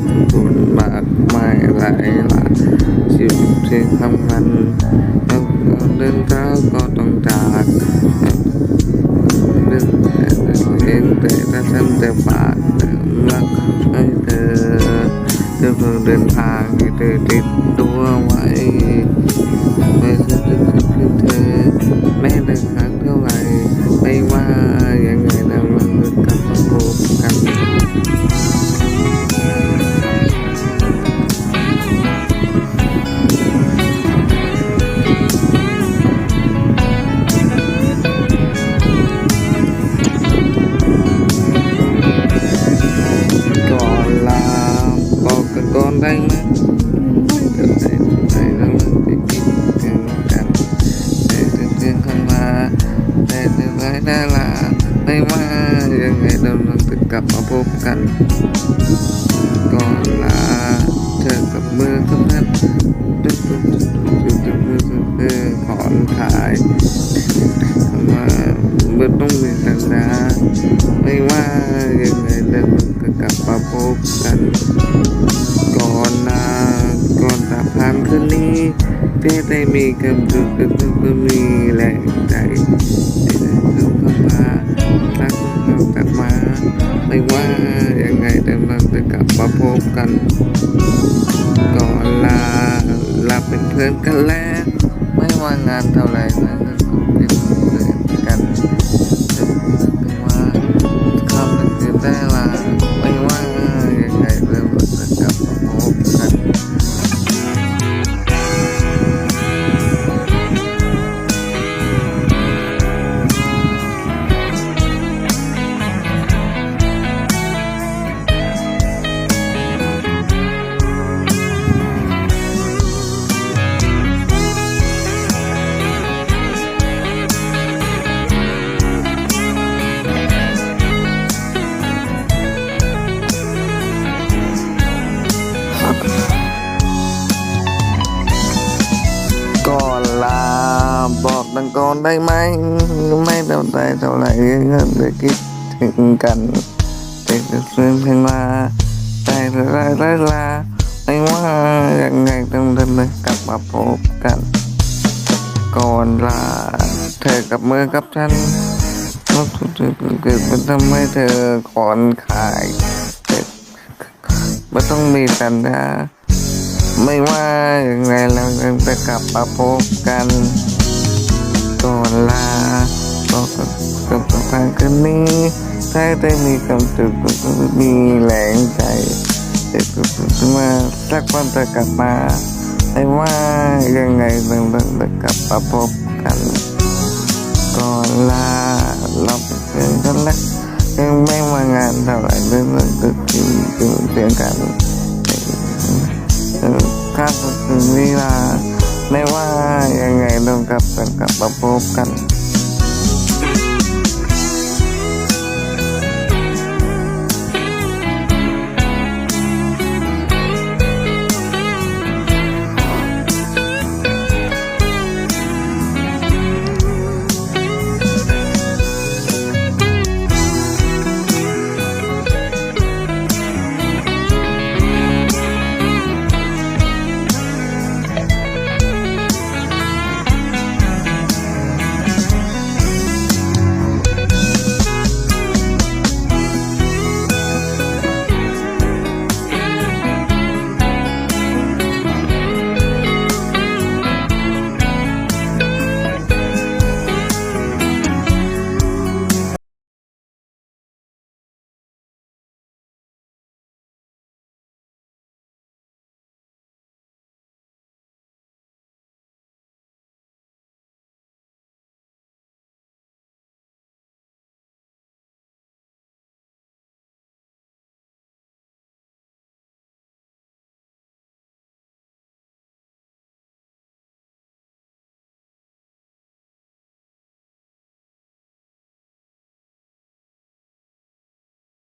บทุนบาทไม่ไหลหลานสิบสี่ทำมันแล้วเดินเท้าก็ต้องจากเดินเองแต่ถ้าฉันจะบาทรักให้เธอเธอเดินทางที่เธอติดตัวไว แต่ถึงไรได้ลาไม่ว่ายังไงเราต้องจะกลับมาพบกันก่อนลาเธอกับมือกับนั้นดึกดึกดึกดึกดึกมือกับเธอขอนถ่ายมาเมื่อต้องมีสัญญาไม่ว่ายังไงเราก็กลับมาพบกันก่อนลาก่อนตาผ่านคืนนี้เพื่อได้มีกำลังกำลังก็มี กันก่อนลาลาเป็นเพื่อนกันแล้ว ไม่ว่างานเท่าไหร่นะ กตังก่อนได้ไหม ไม่เท่าใจเท่าไหร่เงินจะคิดถึงกันแต่จะเสื่อมเพลงลาแต่เท่าไรไรลาไม่ว่ายังไงต้องเดินกลับมาพบกัน ก่อนลา เธอกับมือกับฉันก็ทุกเกิดมันทำให้เธอขอนขายแต่ไม่ต้องมีสัญญาไม่ว่าอย่างไรเรายังจะกลับมาพบกัน ก่อนลาบอกกับกับทางคืนนี้ถ้าได้มีความสุขก็มีแรงใจแต่ก็จะมาสักวันจะกลับมาไม่ว่ายังไงเราจะกลับมาพบกัน ก่อนลาเราเป็นเพื่อนกันแล้วยังไม่มางานเท่าไหร่เรื่องตึกที่เป็นเพื่อนกันข้ามถึงเวลา ไม่ว่ายังไงต้องกลับกันกลับมาพบกัน